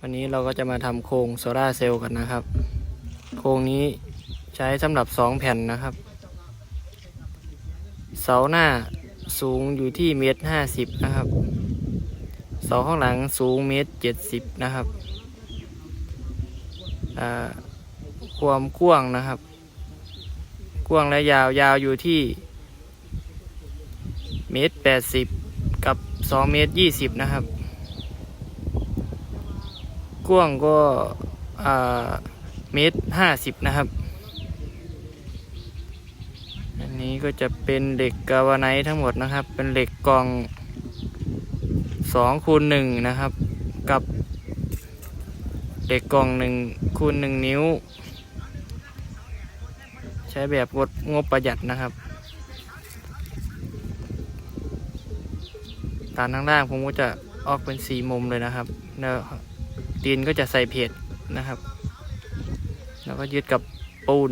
วันนี้เราก็จะมาทำโครงโซลาเซลล์กันนะครับ โครงนี้ใช้สำหรับสองแผ่นนะครับ เสาหน้าสูงอยู่ที่เมตรห้าสิบนะครับ เสาข้างหลังสูงเมตรเจ็ดสิบนะครับความกว้างนะครับ กว้างและยาวยาวอยู่ที่เมตรแปดสิบกับสองเมตรยี่สิบนะครับ กว้างก็เมตรห้าสิบนะครับ อันนี้ก็จะเป็นเหล็กกาวไนท์ทั้งหมดนะครับ เป็นเหล็กกล่องสองคูณหนึ่งนะครับ กับเหล็กกล่องหนึ่งคูณหนึ่งนิ้ว ใช้แบบงดงบประหยัดนะครับตานข้างล่างผมก็จะออกเป็นสีมุมเลยนะครับแล้ว ดินก็จะใส่เพจนะครับ แล้วก็ยึดกับปูน